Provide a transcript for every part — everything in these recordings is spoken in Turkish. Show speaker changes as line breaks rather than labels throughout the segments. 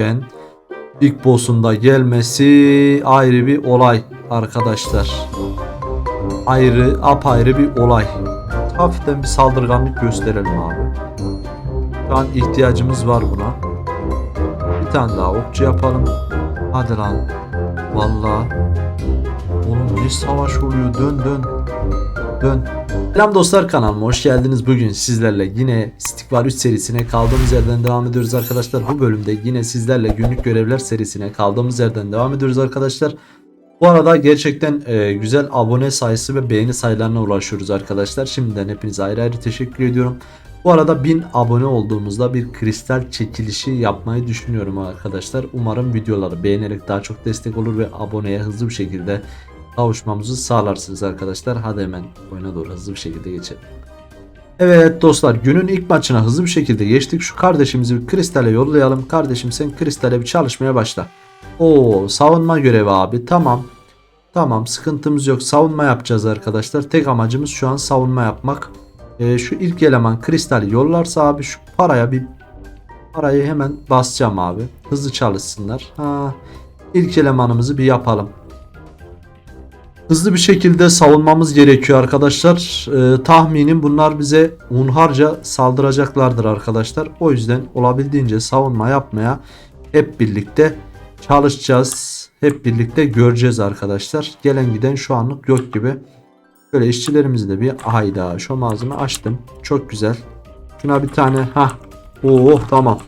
Ben Big Boss'un gelmesi ayrı bir olay arkadaşlar. Ayrı, apayrı bir olay. Hafiften bir saldırganlık gösterelim abi. Şu an ihtiyacımız var buna. Bir tane daha okçu yapalım. Hadi lan. Vallahi. Oğlum ne savaş oluyor? Dön dön. Dön. Selam dostlar kanalıma hoş geldiniz. Bugün sizlerle yine Stick Var 3 serisine kaldığımız yerden devam ediyoruz arkadaşlar. Bu bölümde yine sizlerle günlük görevler serisine kaldığımız yerden devam ediyoruz arkadaşlar. Bu arada gerçekten e, güzel abone sayısı ve beğeni sayılarına ulaşıyoruz arkadaşlar. Şimdiden hepinize ayrı ayrı teşekkür ediyorum. Bu arada 1000 abone olduğumuzda bir kristal çekilişi yapmayı düşünüyorum arkadaşlar. Umarım videoları beğenerek daha çok destek olur ve aboneye hızlı bir şekilde kavuşmamızı sağlarsınız arkadaşlar. Hadi hemen oyuna doğru hızlı bir şekilde geçelim. Evet dostlar günün ilk maçına hızlı bir şekilde geçtik. Şu kardeşimizi bir kristale yollayalım. Kardeşim sen kristale bir çalışmaya başla. Oo savunma görevi abi tamam. Tamam sıkıntımız yok. Savunma yapacağız arkadaşlar. Tek amacımız şu an savunma yapmak. Ee, şu ilk eleman kristali yollarsa abi şu paraya bir parayı hemen basacağım abi. Hızlı çalışsınlar. Ha, ilk elemanımızı bir yapalım. Hızlı bir şekilde savunmamız gerekiyor arkadaşlar. Ee, tahminim bunlar bize hunharca saldıracaklardır arkadaşlar. O yüzden olabildiğince savunma yapmaya hep birlikte çalışacağız. Hep birlikte göreceğiz arkadaşlar. Gelen giden şu anlık yok gibi. Böyle işçilerimizi de bir hayda şu ağzını açtım. Çok güzel. Şuna bir tane ha. Oo tamam.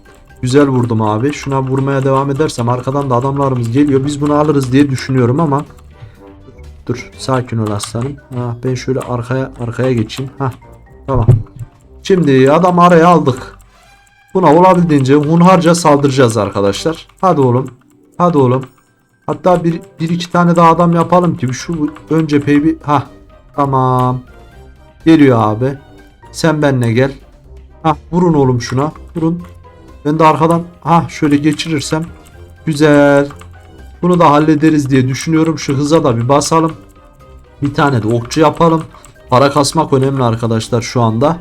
Güzel vurdum abi. Şuna vurmaya devam edersem arkadan da adamlarımız geliyor. Biz bunu alırız diye düşünüyorum ama Dur sakin ol aslanım. Ha, ben şöyle arkaya arkaya geçeyim. Ha, tamam. Şimdi adam araya aldık. Buna olabildiğince hunharca saldıracağız arkadaşlar. Hadi oğlum. Hadi oğlum. Hatta bir, bir iki tane daha adam yapalım ki şu ön cepheyi bir ha tamam. Geliyor abi. Sen benle gel. Ha vurun oğlum şuna. Vurun. Ben de arkadan ha şöyle geçirirsem güzel. Bunu da hallederiz diye düşünüyorum. Şu hıza da bir basalım. Bir tane de okçu yapalım. Para kasmak önemli arkadaşlar şu anda.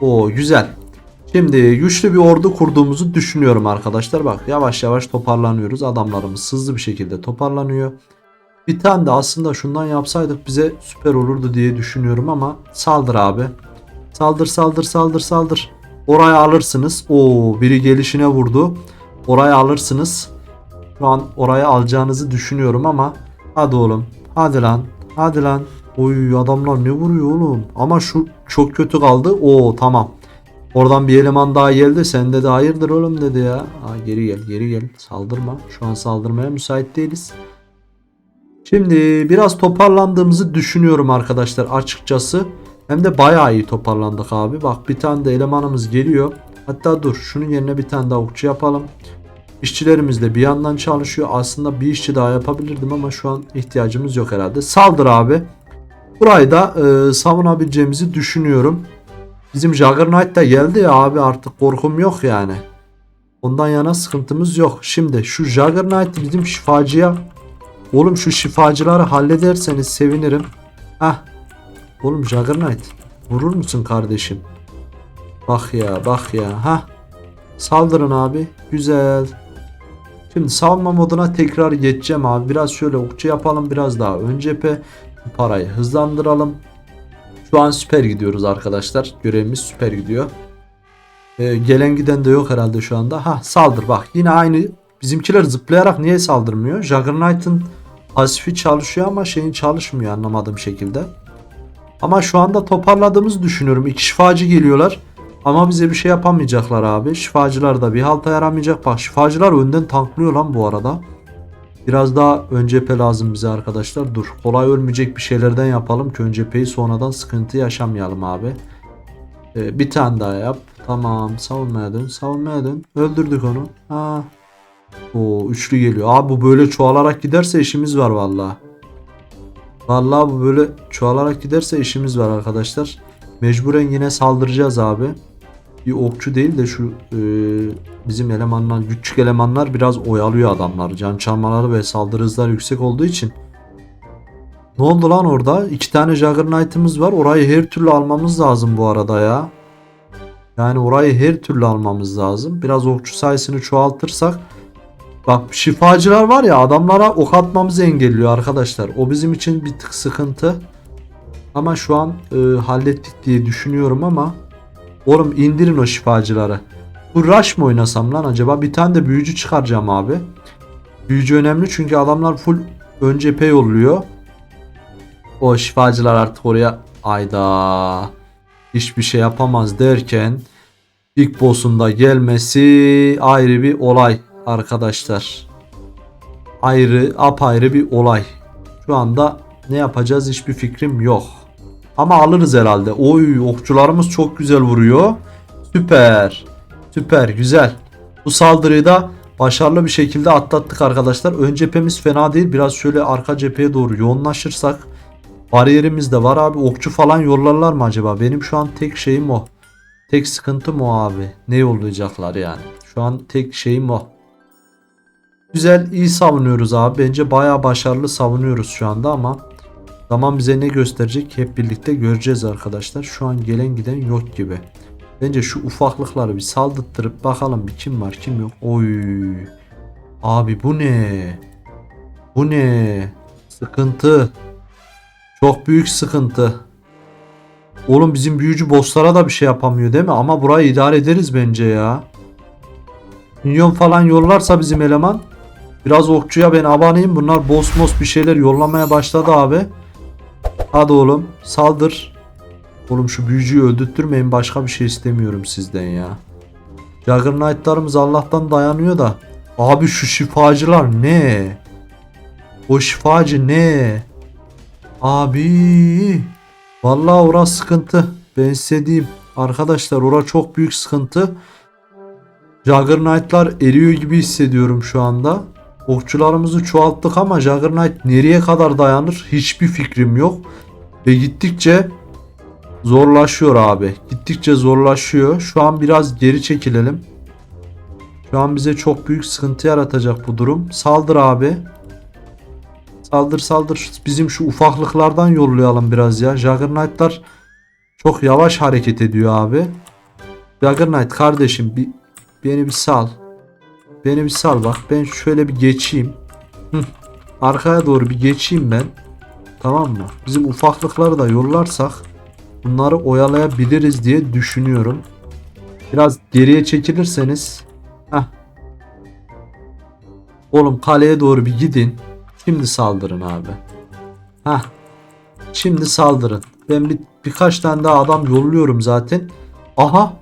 O güzel. Şimdi güçlü bir ordu kurduğumuzu düşünüyorum arkadaşlar. Bak yavaş yavaş toparlanıyoruz. Adamlarımız hızlı bir şekilde toparlanıyor. Bir tane de aslında şundan yapsaydık bize süper olurdu diye düşünüyorum ama saldır abi. Saldır saldır saldır saldır. Orayı alırsınız. Oo biri gelişine vurdu. Orayı alırsınız. Şu an oraya alacağınızı düşünüyorum ama hadi oğlum. Hadi lan. Hadi lan. Oy adamlar ne vuruyor oğlum. Ama şu çok kötü kaldı. Oo tamam. Oradan bir eleman daha geldi. Sende de hayırdır oğlum dedi ya. Aa, geri gel geri gel. Saldırma. Şu an saldırmaya müsait değiliz. Şimdi biraz toparlandığımızı düşünüyorum arkadaşlar açıkçası. Hem de bayağı iyi toparlandık abi. Bak bir tane de elemanımız geliyor. Hatta dur şunun yerine bir tane daha okçu yapalım. İşçilerimiz de bir yandan çalışıyor. Aslında bir işçi daha yapabilirdim ama şu an ihtiyacımız yok herhalde. Saldır abi. Burayı da e, savunabileceğimizi düşünüyorum. Bizim Juggernaut da geldi ya abi artık korkum yok yani. Ondan yana sıkıntımız yok. Şimdi şu Juggernaut bizim şifacıya Oğlum şu şifacıları hallederseniz sevinirim. Hah. Oğlum Juggernaut vurur musun kardeşim? Bak ya bak ya. Hah. Saldırın abi. Güzel. Şimdi savunma moduna tekrar geçeceğim abi. Biraz şöyle okçu yapalım. Biraz daha ön cephe. Parayı hızlandıralım. Şu an süper gidiyoruz arkadaşlar. Görevimiz süper gidiyor. Ee, gelen giden de yok herhalde şu anda. Ha saldır bak. Yine aynı. Bizimkiler zıplayarak niye saldırmıyor? Juggernaut'ın pasifi çalışıyor ama şeyin çalışmıyor anlamadığım şekilde. Ama şu anda toparladığımızı düşünüyorum. İki şifacı geliyorlar. Ama bize bir şey yapamayacaklar abi. Şifacılar da bir halta yaramayacak. Bak şifacılar önden tanklıyor lan bu arada. Biraz daha ön cephe lazım bize arkadaşlar. Dur kolay ölmeyecek bir şeylerden yapalım ki ön cepheyi sonradan sıkıntı yaşamayalım abi. Ee, bir tane daha yap. Tamam savunmaya dön savunmaya dön. Öldürdük onu. Ha. O üçlü geliyor. Abi bu böyle çoğalarak giderse işimiz var vallahi. Vallahi bu böyle çoğalarak giderse işimiz var arkadaşlar. Mecburen yine saldıracağız abi. Bir okçu değil de şu e, bizim elemanlar, küçük elemanlar biraz oyalıyor adamlar. Can çalmaları ve saldırı hızları yüksek olduğu için. Ne oldu lan orada? İki tane Juggernaut'ımız var. Orayı her türlü almamız lazım bu arada ya. Yani orayı her türlü almamız lazım. Biraz okçu sayısını çoğaltırsak Bak şifacılar var ya adamlara ok atmamızı engelliyor arkadaşlar. O bizim için bir tık sıkıntı. Ama şu an e, hallettik diye düşünüyorum ama oğlum indirin o şifacıları. Bu rush mı oynasam lan acaba? Bir tane de büyücü çıkaracağım abi. Büyücü önemli çünkü adamlar full ön cephe yolluyor. O şifacılar artık oraya ayda hiçbir şey yapamaz derken Big Boss'un da gelmesi ayrı bir olay arkadaşlar. Ayrı apayrı bir olay. Şu anda ne yapacağız hiçbir fikrim yok. Ama alırız herhalde. Oy okçularımız çok güzel vuruyor. Süper. Süper güzel. Bu saldırıyı da başarılı bir şekilde atlattık arkadaşlar. Ön cephemiz fena değil. Biraz şöyle arka cepheye doğru yoğunlaşırsak bariyerimiz de var abi. Okçu falan yollarlar mı acaba? Benim şu an tek şeyim o. Tek sıkıntım o abi. Ne yollayacaklar yani? Şu an tek şeyim o. Güzel iyi savunuyoruz abi. Bence bayağı başarılı savunuyoruz şu anda ama zaman bize ne gösterecek hep birlikte göreceğiz arkadaşlar. Şu an gelen giden yok gibi. Bence şu ufaklıkları bir saldırttırıp bakalım bir kim var kim yok. Oy. Abi bu ne? Bu ne? Sıkıntı. Çok büyük sıkıntı. Oğlum bizim büyücü bosslara da bir şey yapamıyor değil mi? Ama burayı idare ederiz bence ya. Minyon falan yollarsa bizim eleman. Biraz okçuya ben abanayım. Bunlar boss boss bir şeyler yollamaya başladı abi. Hadi oğlum saldır. Oğlum şu büyücüyü öldürtmeyin. Başka bir şey istemiyorum sizden ya. Juggernight'larımız Allah'tan dayanıyor da. Abi şu şifacılar ne? O şifacı ne? Abi. Vallahi orası sıkıntı. Ben size diyeyim. Arkadaşlar ora çok büyük sıkıntı. Juggernight'lar eriyor gibi hissediyorum şu anda. Okçularımızı çoğalttık ama Juggernaut nereye kadar dayanır hiçbir fikrim yok. Ve gittikçe zorlaşıyor abi. Gittikçe zorlaşıyor. Şu an biraz geri çekilelim. Şu an bize çok büyük sıkıntı yaratacak bu durum. Saldır abi. Saldır saldır. Bizim şu ufaklıklardan yollayalım biraz ya. Juggernight'lar çok yavaş hareket ediyor abi. Juggernaut kardeşim bir beni bir sal. Beni bir sal bak. Ben şöyle bir geçeyim. Arkaya doğru bir geçeyim ben. Tamam mı? Bizim ufaklıkları da yollarsak bunları oyalayabiliriz diye düşünüyorum. Biraz geriye çekilirseniz Heh. Oğlum kaleye doğru bir gidin. Şimdi saldırın abi. Heh. Şimdi saldırın. Ben bir, birkaç tane daha adam yolluyorum zaten. Aha.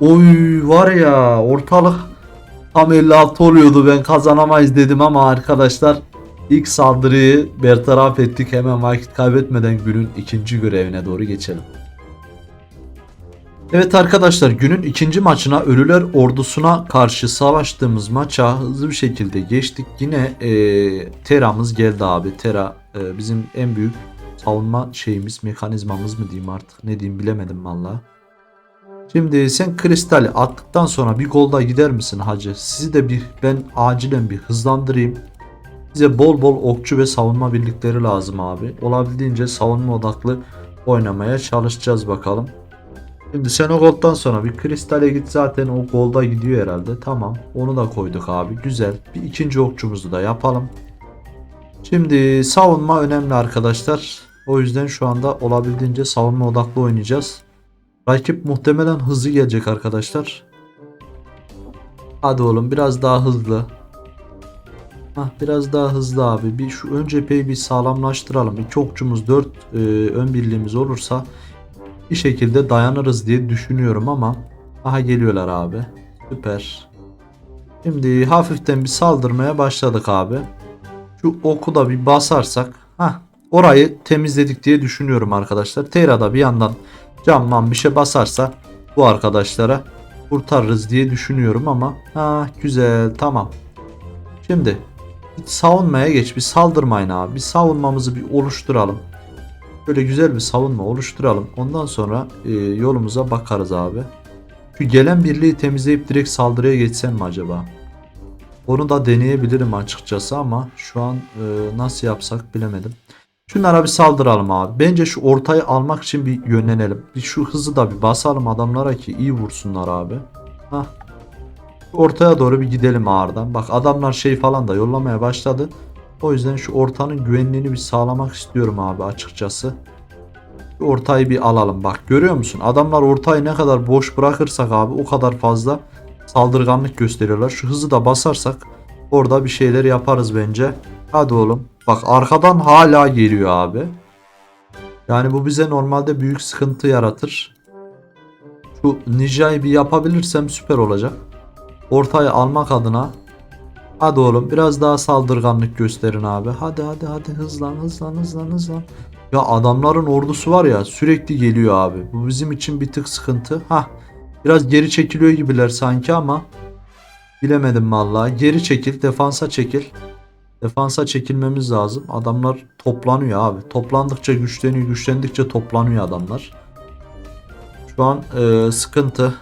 Oy var ya ortalık tam 56 oluyordu ben kazanamayız dedim ama arkadaşlar ilk saldırıyı bertaraf ettik hemen vakit kaybetmeden günün ikinci görevine doğru geçelim. Evet arkadaşlar günün ikinci maçına Ölüler Ordusu'na karşı savaştığımız maça hızlı bir şekilde geçtik. Yine e, Tera'mız geldi abi. Tera e, bizim en büyük savunma şeyimiz, mekanizmamız mı diyeyim artık ne diyeyim bilemedim valla. Şimdi sen kristali attıktan sonra bir golda gider misin hacı? Sizi de bir ben acilen bir hızlandırayım. Bize bol bol okçu ve savunma birlikleri lazım abi. Olabildiğince savunma odaklı oynamaya çalışacağız bakalım. Şimdi sen o gold'dan sonra bir kristale git zaten o golda gidiyor herhalde. Tamam onu da koyduk abi güzel. Bir ikinci okçumuzu da yapalım. Şimdi savunma önemli arkadaşlar. O yüzden şu anda olabildiğince savunma odaklı oynayacağız. Rakip muhtemelen hızlı gelecek arkadaşlar. Hadi oğlum biraz daha hızlı. Hah, biraz daha hızlı abi. Bir şu ön cepheyi bir sağlamlaştıralım. İki okçumuz 4 e, ön birliğimiz olursa bir şekilde dayanırız diye düşünüyorum ama aha geliyorlar abi. Süper. Şimdi hafiften bir saldırmaya başladık abi. Şu oku da bir basarsak ha orayı temizledik diye düşünüyorum arkadaşlar. Tera da bir yandan camman bir şey basarsa bu arkadaşlara kurtarırız diye düşünüyorum ama ha güzel tamam. Şimdi savunmaya geç bir saldırmayın abi. Bir savunmamızı bir oluşturalım. Böyle güzel bir savunma oluşturalım. Ondan sonra e, yolumuza bakarız abi. Şu gelen birliği temizleyip direkt saldırıya geçsem mi acaba? Onu da deneyebilirim açıkçası ama şu an e, nasıl yapsak bilemedim. Şunlara bir saldıralım abi. Bence şu ortayı almak için bir yönlenelim. Bir şu hızı da bir basalım adamlara ki iyi vursunlar abi. Hah. Ortaya doğru bir gidelim ağırdan. Bak adamlar şey falan da yollamaya başladı. O yüzden şu ortanın güvenliğini bir sağlamak istiyorum abi açıkçası. Şu ortayı bir alalım. Bak görüyor musun? Adamlar ortayı ne kadar boş bırakırsak abi o kadar fazla saldırganlık gösteriyorlar. Şu hızı da basarsak orada bir şeyler yaparız bence. Hadi oğlum. Bak arkadan hala geliyor abi. Yani bu bize normalde büyük sıkıntı yaratır. Şu ninja'yı bir yapabilirsem süper olacak. Ortayı almak adına Hadi oğlum biraz daha saldırganlık gösterin abi. Hadi hadi hadi hızlan hızlan hızlan hızlan. Ya adamların ordusu var ya sürekli geliyor abi. Bu bizim için bir tık sıkıntı. Hah biraz geri çekiliyor gibiler sanki ama bilemedim vallahi. Geri çekil defansa çekil. Defansa çekilmemiz lazım. Adamlar toplanıyor abi. Toplandıkça güçleniyor güçlendikçe toplanıyor adamlar. Şu an e, sıkıntı.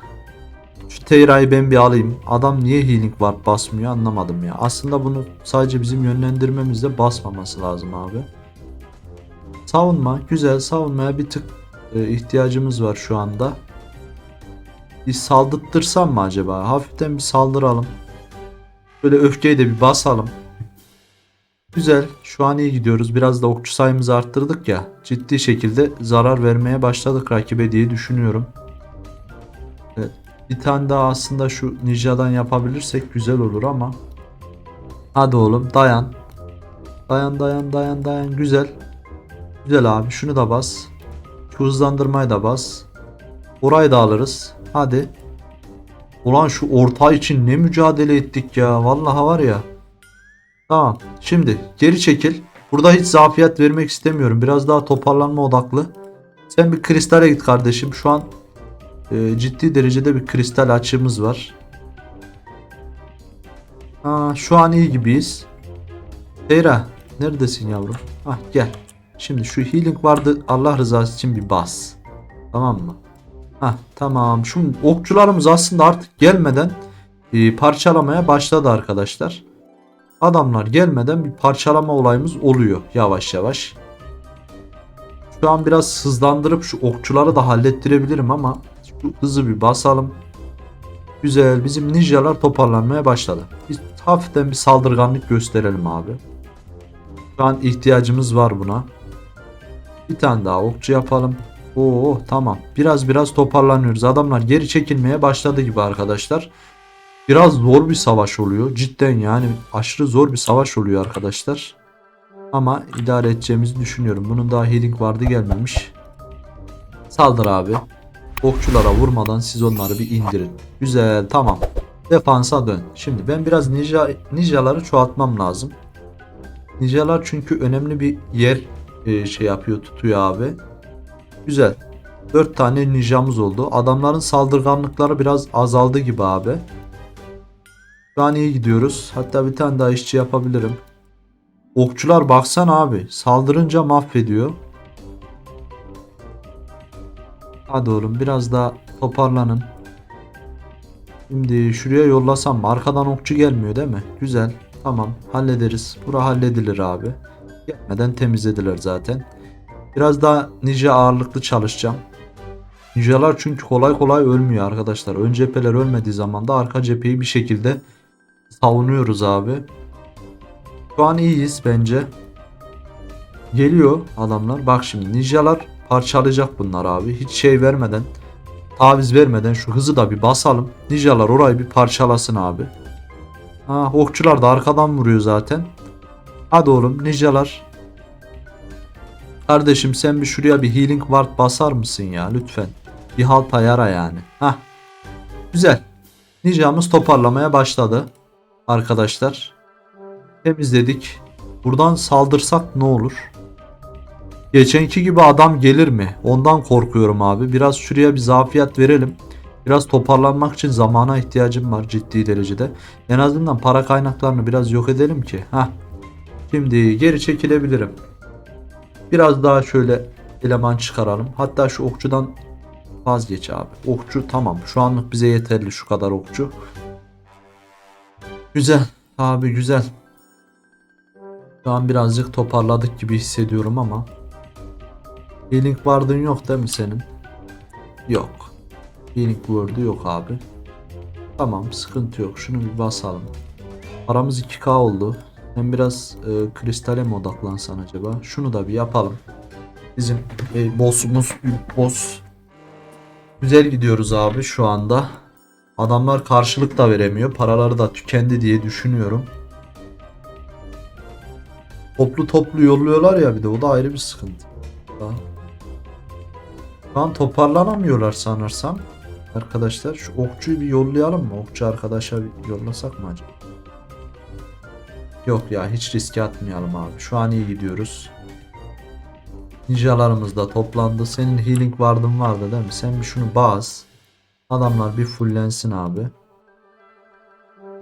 Şu Teyra'yı ben bir alayım. Adam niye healing var basmıyor anlamadım ya. Aslında bunu sadece bizim yönlendirmemizde basmaması lazım abi. Savunma güzel savunmaya bir tık e, ihtiyacımız var şu anda. Bir saldırtırsam mı acaba? Hafiften bir saldıralım. Böyle öfkeyi de bir basalım. Güzel. Şu an iyi gidiyoruz. Biraz da okçu sayımızı arttırdık ya. Ciddi şekilde zarar vermeye başladık rakibe diye düşünüyorum. Evet. Bir tane daha aslında şu ninja'dan yapabilirsek güzel olur ama. Hadi oğlum dayan. Dayan dayan dayan dayan. Güzel. Güzel abi. Şunu da bas. Şu hızlandırmayı da bas. Orayı da alırız. Hadi. Ulan şu orta için ne mücadele ettik ya. Vallahi var ya. Tamam. Şimdi geri çekil. Burada hiç zafiyet vermek istemiyorum. Biraz daha toparlanma odaklı. Sen bir kristale git kardeşim. Şu an e, ciddi derecede bir kristal açığımız var. Ha, şu an iyi gibiyiz. Seyra neredesin yavrum? Ah gel. Şimdi şu healing vardı Allah rızası için bir bas. Tamam mı? Ha tamam. Şu okçularımız aslında artık gelmeden e, parçalamaya başladı arkadaşlar. Adamlar gelmeden bir parçalama olayımız oluyor yavaş yavaş. Şu an biraz hızlandırıp şu okçuları da hallettirebilirim ama şu hızı bir basalım. Güzel bizim ninjalar toparlanmaya başladı. Biz hafiften bir saldırganlık gösterelim abi. Şu an ihtiyacımız var buna. Bir tane daha okçu yapalım. Oo tamam. Biraz biraz toparlanıyoruz. Adamlar geri çekilmeye başladı gibi arkadaşlar. Biraz zor bir savaş oluyor. Cidden yani aşırı zor bir savaş oluyor arkadaşlar. Ama idare edeceğimizi düşünüyorum. Bunun daha healing vardı gelmemiş. Saldır abi. Okçulara vurmadan siz onları bir indirin. Güzel tamam. Defansa dön. Şimdi ben biraz ninja ninjaları çoğaltmam lazım. Ninjalar çünkü önemli bir yer e, şey yapıyor tutuyor abi. Güzel. 4 tane ninjamız oldu. Adamların saldırganlıkları biraz azaldı gibi abi. Şu iyi gidiyoruz. Hatta bir tane daha işçi yapabilirim. Okçular baksana abi. Saldırınca mahvediyor. Hadi oğlum biraz daha toparlanın. Şimdi şuraya yollasam mı? Arkadan okçu gelmiyor değil mi? Güzel. Tamam hallederiz. Bura halledilir abi. Gelmeden temizlediler zaten. Biraz daha ninja ağırlıklı çalışacağım. Ninjalar çünkü kolay kolay ölmüyor arkadaşlar. Ön cepheler ölmediği zaman da arka cepheyi bir şekilde savunuyoruz abi. Şu an iyiyiz bence. Geliyor adamlar. Bak şimdi ninjalar parçalayacak bunlar abi. Hiç şey vermeden, taviz vermeden şu hızı da bir basalım. Ninjalar orayı bir parçalasın abi. Ha, okçular da arkadan vuruyor zaten. Hadi oğlum ninjalar. Kardeşim sen bir şuraya bir healing ward basar mısın ya lütfen. Bir halt ayara yani. Ha. Güzel. Ninjamız toparlamaya başladı. Arkadaşlar. Temizledik. Buradan saldırsak ne olur? Geçenki gibi adam gelir mi? Ondan korkuyorum abi. Biraz şuraya bir zafiyet verelim. Biraz toparlanmak için zamana ihtiyacım var ciddi derecede. En azından para kaynaklarını biraz yok edelim ki. Hah. Şimdi geri çekilebilirim. Biraz daha şöyle eleman çıkaralım. Hatta şu okçudan vazgeç abi. Okçu tamam. Şu anlık bize yeterli şu kadar okçu. Güzel. Abi güzel. Şu an birazcık toparladık gibi hissediyorum ama. Healing ward'ın yok değil mi senin? Yok. Healing ward'u yok abi. Tamam sıkıntı yok. Şunu bir basalım. Paramız 2k oldu. Hem biraz e, kristale mi odaklansan acaba? Şunu da bir yapalım. Bizim e, boss'umuz boss. Güzel gidiyoruz abi şu anda. Adamlar karşılık da veremiyor. Paraları da tükendi diye düşünüyorum. Toplu toplu yolluyorlar ya bir de o da ayrı bir sıkıntı. Şu an toparlanamıyorlar sanırsam. Arkadaşlar şu okçuyu bir yollayalım mı? Okçu arkadaşa bir yollasak mı acaba? Yok ya hiç riske atmayalım abi. Şu an iyi gidiyoruz. Ninjalarımız da toplandı. Senin healing ward'ın vardı değil mi? Sen bir şunu bas. Adamlar bir fullensin abi.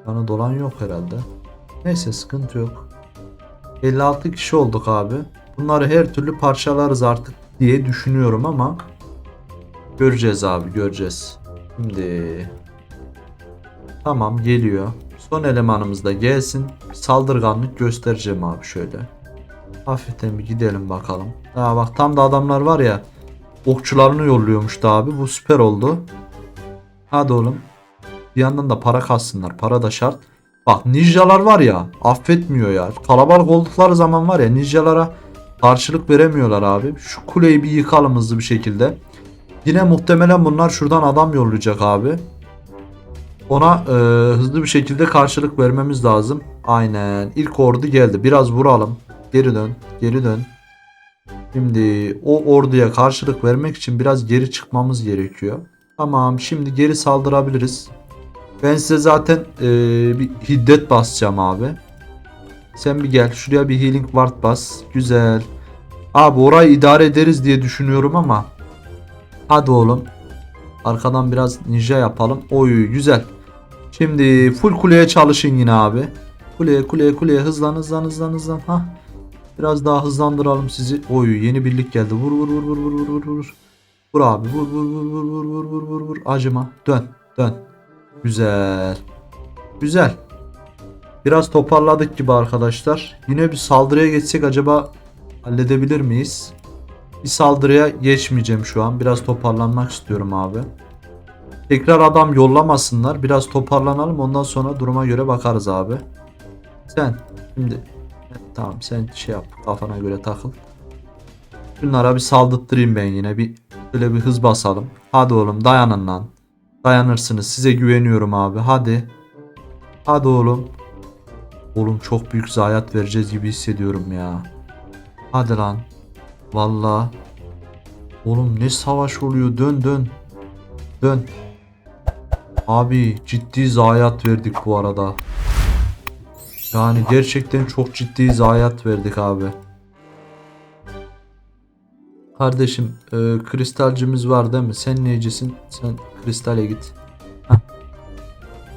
Bana dolan yok herhalde. Neyse sıkıntı yok. 56 kişi olduk abi. Bunları her türlü parçalarız artık diye düşünüyorum ama göreceğiz abi göreceğiz. Şimdi tamam geliyor. Son elemanımız da gelsin. Saldırganlık göstereceğim abi şöyle. Hafiften bir gidelim bakalım. Aa bak tam da adamlar var ya okçularını yolluyormuştu abi. Bu süper oldu. Hadi oğlum. Bir yandan da para kassınlar. Para da şart. Bak ninjalar var ya affetmiyor ya. Kalabalık oldukları zaman var ya ninjalara karşılık veremiyorlar abi. Şu kuleyi bir yıkalım hızlı bir şekilde. Yine muhtemelen bunlar şuradan adam yollayacak abi. Ona e, hızlı bir şekilde karşılık vermemiz lazım. Aynen. İlk ordu geldi. Biraz vuralım. Geri dön. Geri dön. Şimdi o orduya karşılık vermek için biraz geri çıkmamız gerekiyor. Tamam. Şimdi geri saldırabiliriz. Ben size zaten e, bir hiddet basacağım abi. Sen bir gel. Şuraya bir healing ward bas. Güzel. Abi orayı idare ederiz diye düşünüyorum ama. Hadi oğlum. Arkadan biraz ninja yapalım. Oy güzel. Şimdi full kuleye çalışın yine abi. Kuleye kuleye kuleye hızlan hızlan hızlan hızlan. Ha. Biraz daha hızlandıralım sizi. Oy yeni birlik geldi. Vur vur vur vur vur vur vur vur. Abi vur vur vur vur vur vur vur vur vur. Acıma. Dön dön. Güzel. Güzel. Biraz toparladık gibi arkadaşlar. Yine bir saldırıya geçsek acaba halledebilir miyiz? Bir saldırıya geçmeyeceğim şu an. Biraz toparlanmak istiyorum abi. Tekrar adam yollamasınlar. Biraz toparlanalım. Ondan sonra duruma göre bakarız abi. Sen şimdi tamam sen şey yap. Kafana göre takıl. Şunlara bir saldırttırayım ben yine. Bir böyle bir hız basalım. Hadi oğlum dayanın lan. Dayanırsınız. Size güveniyorum abi. Hadi. Hadi oğlum. Oğlum çok büyük zayiat vereceğiz gibi hissediyorum ya. Hadi lan. Vallahi. Oğlum ne savaş oluyor. Dön dön. Dön. Abi ciddi zayiat verdik bu arada. Yani gerçekten çok ciddi zayiat verdik abi. Kardeşim e, kristalcimiz var değil mi? Sen neycisin? Sen kristale git. Heh.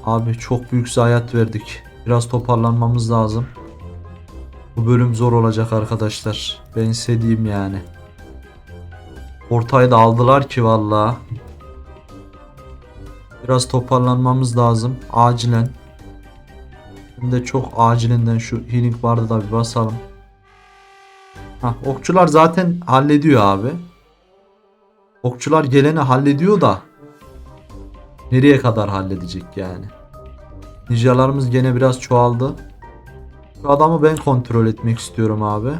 Abi çok büyük zayiat verdik. Biraz toparlanmamız lazım. Bu bölüm zor olacak arkadaşlar. Ben diyeyim yani. Ortayı da aldılar ki valla. Biraz toparlanmamız lazım. Acilen. De çok acilinden şu healing barda da bir basalım. Hah, okçular zaten hallediyor abi. Okçular geleni hallediyor da nereye kadar halledecek yani? Ninjalarımız gene biraz çoğaldı. Şu adamı ben kontrol etmek istiyorum abi.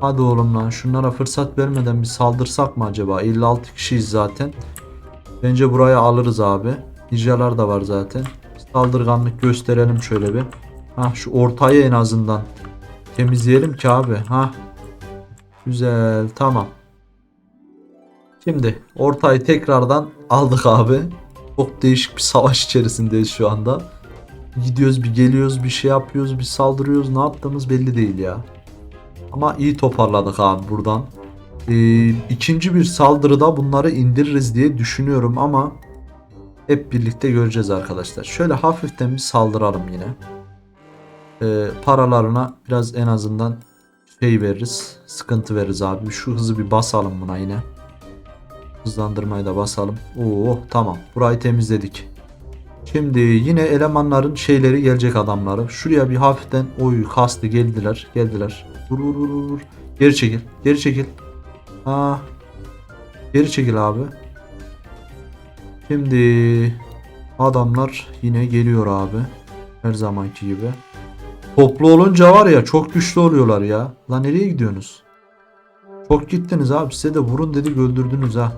Hadi oğlum lan şunlara fırsat vermeden bir saldırsak mı acaba? 56 kişiyiz zaten. Bence buraya alırız abi. Ninjalar da var zaten. Saldırganlık gösterelim şöyle bir. Ha şu ortayı en azından temizleyelim ki abi. Ha. Güzel tamam. Şimdi ortayı tekrardan aldık abi. Çok değişik bir savaş içerisindeyiz şu anda. Gidiyoruz bir geliyoruz bir şey yapıyoruz bir saldırıyoruz ne yaptığımız belli değil ya. Ama iyi toparladık abi buradan. Ee, ikinci bir saldırıda bunları indiririz diye düşünüyorum ama hep birlikte göreceğiz arkadaşlar. Şöyle hafiften bir saldıralım yine. Ee, paralarına biraz en azından şey veririz. Sıkıntı veririz abi. Şu hızı bir basalım buna yine. Hızlandırmayı da basalım. Oo tamam. Burayı temizledik. Şimdi yine elemanların şeyleri gelecek adamları. Şuraya bir hafiften oy kastı geldiler. Geldiler. Vur vur vur vur. Geri çekil. Geri çekil. Ha. Geri çekil abi. Şimdi adamlar yine geliyor abi. Her zamanki gibi. Toplu olunca var ya çok güçlü oluyorlar ya. Lan nereye gidiyorsunuz? Çok gittiniz abi. Size de vurun dedik öldürdünüz ha.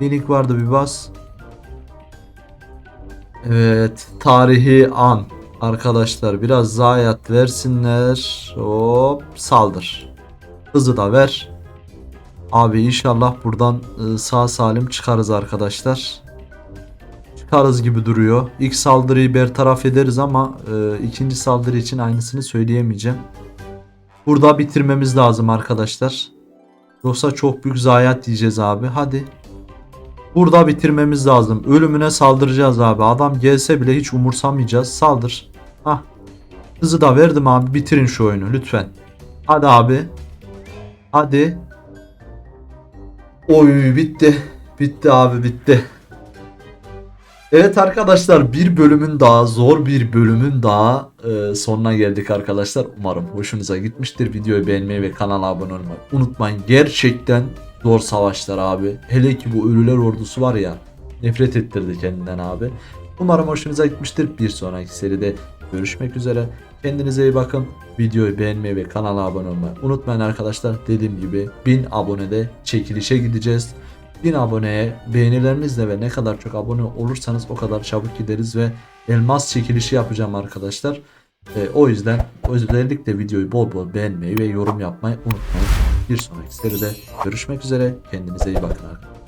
Minik vardı bir bas. Evet. Tarihi an. Arkadaşlar biraz zayiat versinler. Hop saldır. Hızı da ver. Abi inşallah buradan e, sağ salim çıkarız arkadaşlar. Çıkarız gibi duruyor. İlk saldırıyı bertaraf ederiz ama e, ikinci saldırı için aynısını söyleyemeyeceğim. Burada bitirmemiz lazım arkadaşlar. Yoksa çok büyük zayiat diyeceğiz abi. Hadi. Burada bitirmemiz lazım. Ölümüne saldıracağız abi. Adam gelse bile hiç umursamayacağız. Saldır. Hah. Hızı da verdim abi. Bitirin şu oyunu lütfen. Hadi abi. Hadi. Oy bitti. Bitti abi bitti. Evet arkadaşlar bir bölümün daha zor bir bölümün daha e, sonuna geldik arkadaşlar. Umarım hoşunuza gitmiştir. Videoyu beğenmeyi ve kanala abone olmayı unutmayın. Gerçekten zor savaşlar abi. Hele ki bu ölüler ordusu var ya nefret ettirdi kendinden abi. Umarım hoşunuza gitmiştir. Bir sonraki seride görüşmek üzere. Kendinize iyi bakın. Videoyu beğenmeyi ve kanala abone olmayı unutmayın arkadaşlar. Dediğim gibi 1000 abonede çekilişe gideceğiz. 1000 aboneye beğenilerinizle ve ne kadar çok abone olursanız o kadar çabuk gideriz ve elmas çekilişi yapacağım arkadaşlar. Ee, o yüzden özellikle videoyu bol bol beğenmeyi ve yorum yapmayı unutmayın. Bir sonraki seride görüşmek üzere. Kendinize iyi bakın arkadaşlar.